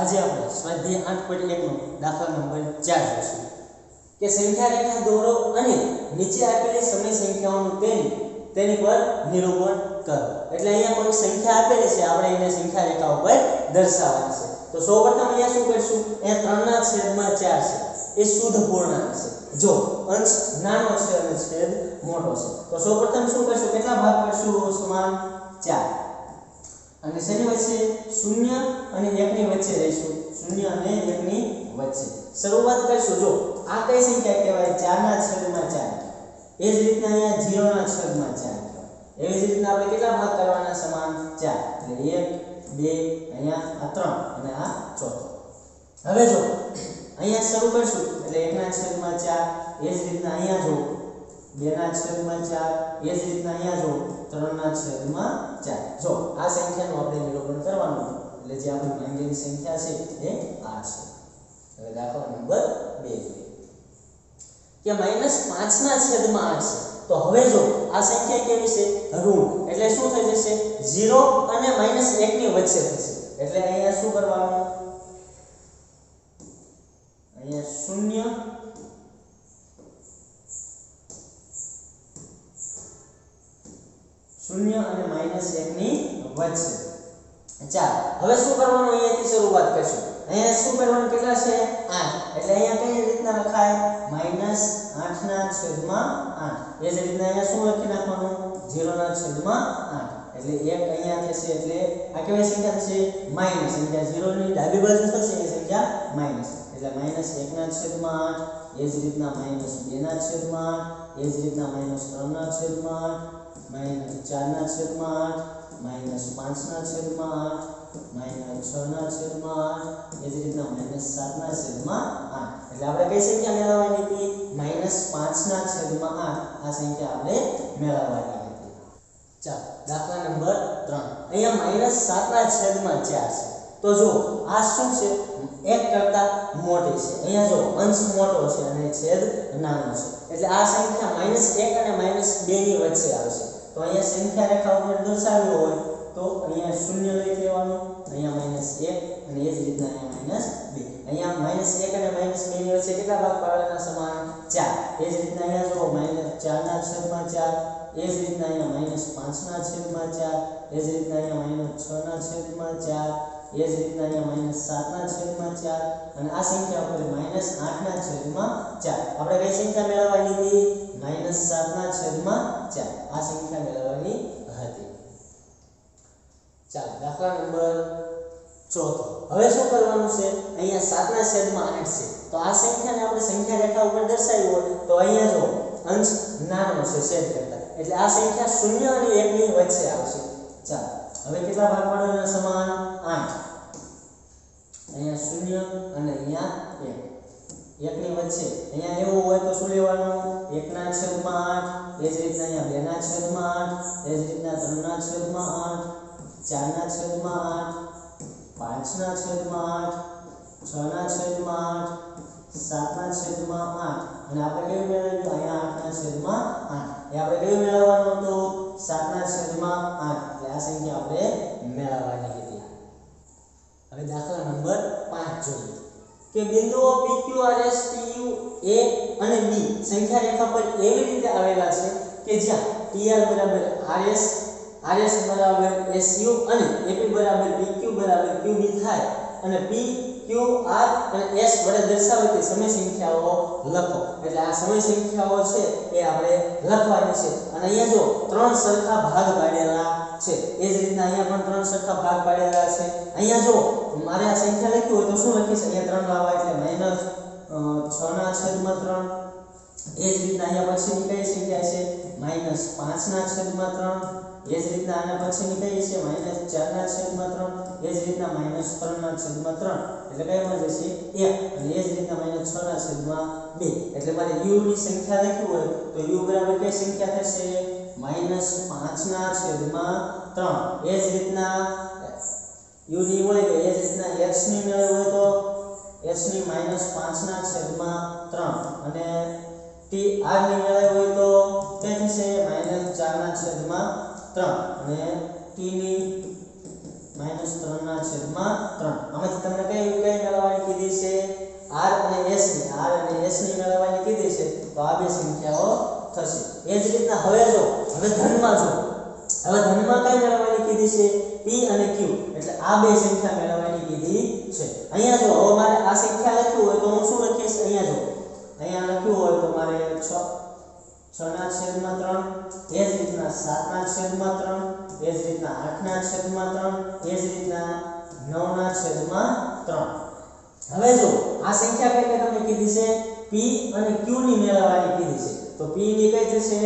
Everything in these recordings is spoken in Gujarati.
આજે આપણે સ્વાધ્યાય આઠ પોઈન્ટ એકનો દાખલા નંબર ચાર જોઈશું કે સંખ્યા રેખા દોરો અને નીચે આપેલી સમય સંખ્યાઓનું તેની તેની પર નિરૂપણ કરો. એટલે અહીંયા કોઈ સંખ્યા આપેલી છે, આપણે એને સંખ્યા રેખા ઉપર દર્શાવવાની છે. તો સૌપ્રથમ અહીંયા શું કરીશું? અહીંયા ત્રણના છેદમાં ચાર છે. એ શુદ્ધ પૂર્ણાંક છે. જો અંશ નાનો છે અને છેદ મોટો છે. તો સૌપ્રથમ શું કરશું? કેટલા ભાગ કરશું? સમાન ચાર. અને શેની વચ્ચે? શૂન્ય અને એકની વચ્ચે રહીશું. શૂન્ય અને એકની વચ્ચે. શરૂઆત કરીશું. જો, આ કઈ સંખ્યા કહેવાય? ચારના છેદમાં ચાર. એ જ રીતના અહીંયા જીરોના છેદમાં ચાર એવી જ રીતના આપણે કેટલા ભાગ કરવાના? સમાન ચાર. એટલે એક, બે, અહીંયા આ ત્રણ અને આ ચોથો. હવે જો, અહીંયા શરૂ કરશું. એટલે એકના છેદમાં ચાર. એ જ રીતના અહીંયા જો બેના છેદમાં ચાર, એ જ રીતના અહીંયા જો ત્રણના છેદમાં ચાર. જો આ સંખ્યાનું આપણે નિરૂપણ કરવાનું એટલે જે આપણી માંગેલી સંખ્યા છે એ આ છે. હવે દાખલો નંબર બે જોઈએ. કે માઇનસ પાંચના છેદમાં 8 છે. તો હવે જો આ સંખ્યા કેવી છે? ઋણ. એટલે શું થઈ જશે? 0 અને માઇનસની વચ્ચે થશે. એટલે અહીંયા શું કરવાનું? અહીંયા શૂન્ય શૂન્ય અને માઇનસ એકની વચ્ચે. ચાલ હવે શું કરવાનું અહીંયાથી શરૂઆત કરશું? અહીંયા શું કરવાનું કેટલા છે? 8 એટલે અહીંયા કઈ રીતના લખાય? માઇનસ 8 ના છેદમાં 8 એ જ રીતના અહીંયા શું લખી નાખવાનું? 0 ના છેદમાં 8 એટલે એક અહીંયા થશે એટલે આ કેવી સંખ્યા થશે? માઇનસ. સંખ્યા 0 ની ડાબી બાજુ થશે, એ સંખ્યા માઇનસ. એટલે માઇનસ 1 ના છેદમાં 8 એ જ રીતના માઇનસ 2 ના છેદમાં 8 એ જ રીતના માઇનસ 3 ના છેદમાં 8 માઇનસ 4 ના છેદમાં 8 માઇનસ 5 ના છેદમાં 8 માઇનસ 6 ના છેદમાં 8 એ જ રીતના માઇનસ 7 ના છેદમાં આઠ. એટલે આપણે કઈ સંખ્યા મેળવવાની હતી? માઇનસ 5 ના છેદમાં આઠ. આ સંખ્યા આપણે મેળવવાની હતી. ચાલો, દાખલા નંબર ત્રણ. અહીંયા માઇનસ 7 ના છેદમાં ચાર છે. તો જો આ શું છે? એક કરતા મોટી છે. અહીંયા જો અંશ મોટો છે અને છેદ નાનો છે. એટલે આ સંખ્યા માઇનસ 1 અને માઇનસ 2 ની વચ્ચે આવશે. તો અહીંયા સંખ્યા રેખા ઉપર દર્શાવ્યો હોય તો અહીંયા શૂન્ય લઈ લેવાનું. અહીંયા માઇનસ 1 અને એ જ રીતના અહીંયા માઇનસ 2 અહીંયા માઇનસ 1 અને માઇનસ 2 ની વચ્ચે કેટલા ભાગ પાડવાના સમાન? 4 એ જ રીતના અહીંયા જો માઇનસ 4 ના છેદમાં 4 એ જ રીતના અહીંયા માઇનસ 5 ના છેદમાં 4 એ જ રીતના અહીંયા માઇનસ 6 ના છેદમાં 4 એ જ રીતના અહીંયા માઇનસ 7 ના છેદમાં 4 અને આ સંખ્યા ઉપર માઇનસ 8 ના છેદમાં 4 આપણે કઈ સંખ્યા મેળવવાની હતી? માઇનસ 7 ના છેદમાં 4 આ સંખ્યા મેળવવાની હતી. ચાલો, દાખલા નંબર ચોથો. હવે શું કરવાનું છે? અહીંયા 7 ના છેદમાં 8 છે. તો આ સંખ્યાને આપણે સંખ્યા રેખા ઉપર દર્શાવી હોય તો અહીંયા જો અંશ નાનો છે છેદ કરતા. એટલે આ સંખ્યા શૂન્ય અને 1 ની વચ્ચે આવશે. ચાલો. હવે કેટલા ભાગ પાડવાના સમાન 8 અહીંયા શૂન્ય અને અહીંયા 1 એકની વચ્ચે. અહીંયા એવું હોય તો શું લેવાનું? એકના છેદમાં 8 એ જ રીતના અહીંયા બેના છેદમાં 8 એ જ રીતના ત્રણના છેદમાં 8 ચારના છેદમાં 8 પાંચના છેદમાં 8 છના છેદમાં 8 સાતના છેદમાં 8 અને આપણે કેવું મેળવ્યું અહીંયા આઠના છેદમાં 8 એ આપણે કેવું મેળવવાનું હતું? સાતના છેદમાં આઠ એટલે આ સંખ્યા આપણે મેળવવાની હતી. હવે દાખલા નંબર પાંચ જોઈએ. કે બિંદુઓ PQ RS યુ A અને B સંખ્યા રેખા પર એવી રીતે આવેલા છે કે જ્યાં PR બરાબર RS RS બરાબર SU અને એપી બરાબર PQ બરાબર QB થાય અને P Q R અને S વડે દર્શાવતી સમય સંખ્યાઓ લખો. એટલે આ સમય સંખ્યાઓ છે એ આપણે લખવાની છે. અને અહીંયા જો ત્રણ સરખા ભાગ પાડેલા છે. એ જ રીતના અહીંયા પણ ત્રણ સરખા ભાગ પાડેલા છે. અહીંયા જો મારે આ સંખ્યા લખી હોય તો શું લખીશ? અહીંયા ત્રણ લાવવા એટલે માઇનસ 6 ના છેદમાં ત્રણ. એ જ રીતના અહીંયા પછી કઈ સંખ્યા છે. માઇનસ પાંચ ના છેદમાં ત્રણ, એ જ રીતના આના પછીની કઈ છે? માઇનસ ચાર ના છેદમાં ત્રણ, એ જ રીતના માઇનસ ત્રણ ના છેદમાં ત્રણ. એટલે કયામાં જશે? એક. અને એ જ રીતના માઇનસ છ ના છેદમાં બે. એટલે મારે યુની સંખ્યા લખી હોય તો યુ બરાબર કઈ સંખ્યા થશે? માઇનસ પાંચ ના છેદમાં ત્રણ. એ જ રીતના યુની હોય તો એ જ રીતના x ની મેળવી હોય તો? x ની માઇનસ પાંચ ના છેદમાં ત્રણ. અને t r ની મેળવી હોય તો? થશે માઇનસ ચાર ના છેદમાં ત્રણ. અને t ની માઇનસ ત્રણ ના છેદમાં છેદમાં ત્રણ. આમાંથી તમને કઈ કઈ મેળવવાની કીધી છે? r અને s ની. r અને s ની મેળવવાની કીધી છે. તો આ બે સંખ્યાઓ થશે. એ જ રીતના હવે જો, હવે ધનમાં જો. હવે ધનમાં કઈ મેળવવાની કીધી છે? p અને q એટલે આ બે સંખ્યા મેળવવાની કીધી છે. અહીંયા જો, હવે મારે આ સંખ્યા લખવી હોય તો હું શું લખીશ? અહીંયા જો. અહીંયા લખ્યું હોય તો મારે 6 6 ના છેદમાં ત્રણ એ જ રીતના 7 ના છેદમાં ત્રણ એ રીતના 8 ના છેદમાં ત્રણ એ જ રીતના 9 ના છેદમાં ત્રણ. હવે જો, આ સંખ્યા કઈ કઈ કીધી છે, p અને q ની મેળવવાની કીધી છે. તો p ની કઈ થશે?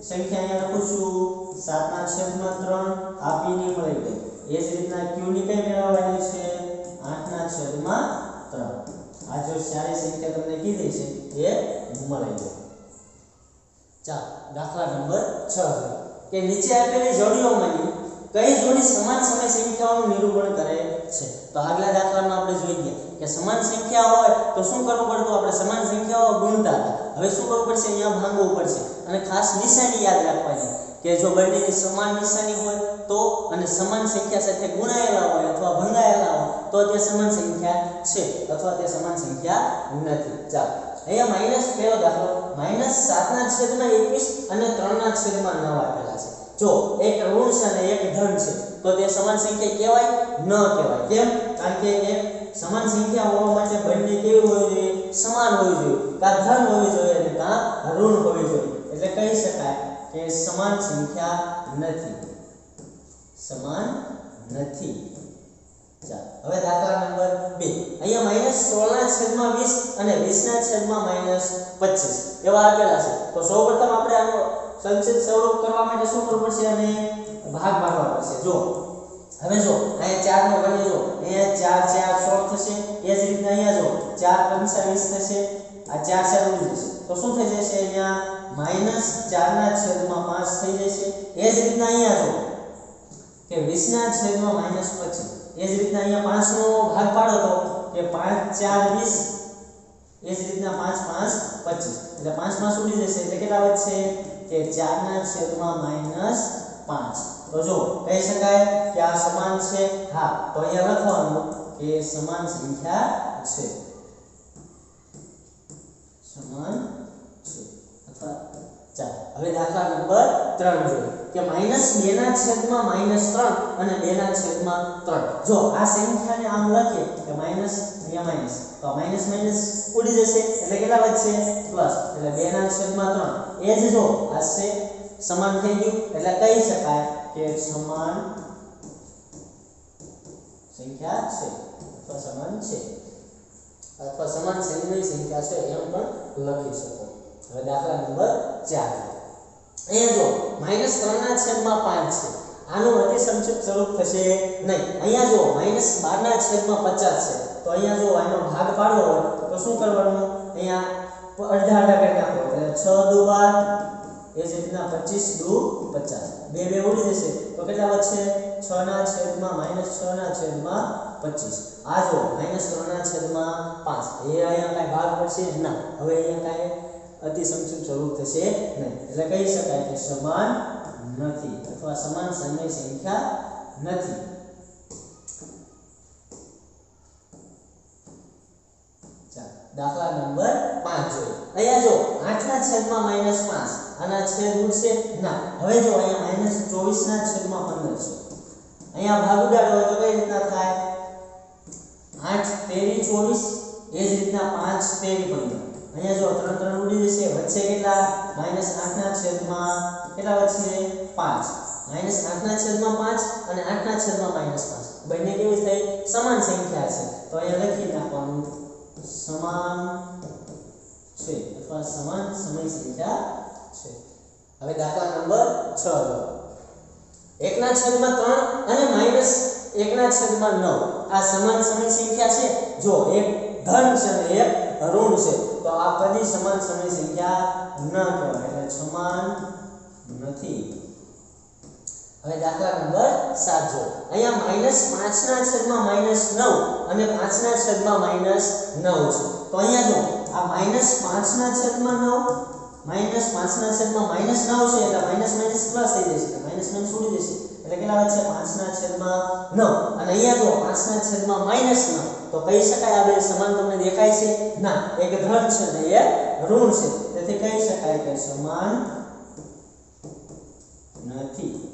સંખ્યા અહીંયા લખું છું. 7 ના છેદમાં 3 આ p ની મળી ગઈ. એ જ રીતના q ની કઈ મેળવવાની છે? 8 ના છેદમાં 3 આ જો સારી સંખ્યા તમને કીધી છે, એ મળી ગઈ. ચાલો, દાખલા નંબર 6 કે નીચે આપેલી જોડીઓમાંની કઈ જોડી સમાન સમય સંખ્યાઓનું નિરૂપણ કરે છે? તો આગલા દાખલામાં આપણે જોઈ ગયા કે સમાન સંખ્યા હોય તો શું કરવું પડતું? આપણે સમાન સંખ્યાઓ ગુણતા હવે શું કરવું પડશે? અહીંયા ભાંગવું પડશે. અને ખાસ નિશાની યાદ રાખવાની કે જો બંનેની સમાન નિશાની હોય તો અને સમાન સંખ્યા સાથે ગુણાયેલા હોય અથવા ભંગાયેલા હોય તો તે સમાન સંખ્યા છે અથવા તે સમાન સંખ્યા નથી. ચાલો, અહીંયા માઇનસ પહેલો દાખલો. માઇનસ સાતના છેદમાં એકવીસ અને ત્રણના છેદમાં નવ આપેલા છે જો એક ઋણ છે અને એક ધન છે તો તે સમાન સંખ્યા કહેવાય ન કહેવાય કેમ કારણ કે એ સમાન સંખ્યા હોવા માટે બંને કેવી હોવી જોઈએ. સમાન હોવી જોઈએ કાં ધન હોવી જોઈએ અને કાં ઋણ હોવી જોઈએ એટલે કહી શકાય કે સમાન સંખ્યા નથી. સમાન નથી. ચાલો. હવે દાખલા નંબર 2 અહીંયા માઇનસ 16 ના છેદમાં 20 અને 20 ના છેદમાં માઇનસ 25 એવા આપેલા છે. તો સૌપ્રથમ આપણે આનો સંક્ષિપ્ત સ્વરૂપ કરવા માટે શું કરવું પડશે? અને ભાગ પાડવા પડશે. જો હવે જો અહીંયા 4 નો ગણીએ જો અહીંયા 4 4 16 થશે. એ જ રીતના અહીંયા જો 4 પંચા 20 થશે. આ 4 4 ઉડી જશે. તો શું થઈ જશે? અહીંયા માઇનસ 4 ના છેદમાં 5 થઈ જશે. એ જ રીતના અહીંયા જો કે 20 ના છેદમાં માઇનસ 25 એ જ રીતના અહીંયા 5 નો ભાગ પાડો તો કે 5 4 20 એ જ રીતના 5 5 25 એટલે 5 5 ઉડી જશે. એટલે કેટલા વધશે? કે 4 ના છેદમાં માઇનસ પાંચ. તો જો કહી શકાય કે આ સમાન છે. હા, તો અહીંયા લખવાનું કે સમાન સંખ્યા છે. સમાન છે. અથવા ચાલ હવે દાખલા નંબર ત્રણ જોઈએ. કે માઇનસ 2 ના છેદમાં માઇનસ 3 અને 2 ના છેદમાં 3 જો આ સંખ્યાને આમ લખીએ કે માઇનસ અહીંયા માઇનસ. તો માઇનસ માઇનસ ઉડી જશે. એટલે કેટલા વધશે? પ્લસ. એટલે 2 ના છેદમાં 3 એ જ જો આ છે સમાન થઈ ગયું. એટલે કહી શકાય કે સમાન સંખ્યા છે. અથવા સમાન છે. અથવા સમાન શ્રેણીની સંખ્યા છે. એમ પણ લખી શકો. હવે દાખલા નંબર 4 અહીંયા જો માઇનસ ત્રણના છેદમાં પાંચ છે. આનું અતિ સંક્ષિપ્ત સ્વરૂપ થશે નહીં. અહીંયા જો માઇનસ બારના છેદમાં પચાસ છે. તો અહીંયા જો આનો ભાગ પાડવો હોય, તો શું કરવાનું? અહીંયા અડધા અડધા કરી નાખો એટલે છ દુ બાર, એ જ રીતના પચીસ દુ પચાસ. બે બે ઉડી જશે. તો કેટલા વધશે? છ ના છેદમાં માઇનસ છ ના છેદમાં પચીસ. આ જો માઇનસ ત્રણના છેદમાં પાંચ. એ અહીંયા કાંઈ ભાગ પડશે? ના. હવે અહીંયા કાંઈ અતિ સંક્ષિપ્ત સ્વરૂપ થશે નહીં. એટલે કહી શકાય કે સમાન નથી અથવા સમાન સમય સંખ્યા નથી. ચાલો, દાખલા નંબર 5 જોઈએ. અહીંયા જો 8 ના છેદમાં માઇનસ 5 આના છેદ ઉડશે ના. હવે જો અહીંયા માઇનસ 24 ના છેદમાં 15 છે. અહીંયા ભાગ ઉડાડો હોય તો કઈ રીતના થાય? 8 તેરી 24 એ જ રીતના 5 તેરી 15 અહીંયા જો ત્રણ ત્રણ ઉડી જશે વચ્ચે કેટલા? માઇનસ 8 ના છેદમાં કેટલા વચ્ચે? 5 માઇનસ 8 ના છેદમાં 5 અને 8 ના છેદમાં માઇનસ 5 બંને કેવી થઈ? સમાન સંખ્યા છે. તો અહીંયા લખી નાખવાનું. સમાન છે. અથવા સમાન સમય સંખ્યા છે. હવે દાખલા નંબર 6 જો એકના છેદમાં 3 અને માઇનસ એકના છેદમાં 9 આ સમાન સમય સંખ્યા છે. જો એક ધન છે અને એક ઋણ છે. તો આ બધી સમાન સમય સંખ્યા ન કહેવાય, એટલે સમાન નથી. હવે દાખલા નંબર 7 જો અહીંયા માઇનસ 5 ના છેદમાં માઇનસ 9 અને 5 ના છેદમાં માઇનસ 9 છે. તો અહીંયા જો આ માઇનસ 5 ના છેદમાં 9 માઇનસ 5 ના છેદમાં માઇનસ ના આવશે એટલે માઇનસ માઇનસ પ્લસ થઈ જશે માઇનસ માઇનસ ઉડી જશે. એટલે કેટલા વધશે 5 ના છેદમાં 9 અને અહીંયા જો 5 ના છેદમાં માઇનસ 9 તો કહી શકાય આ બે સમાન તમને દેખાય છે? ના, એક ધન છે અને એક ઋણ છે. તેથી કહી શકાય કે સમાન નથી.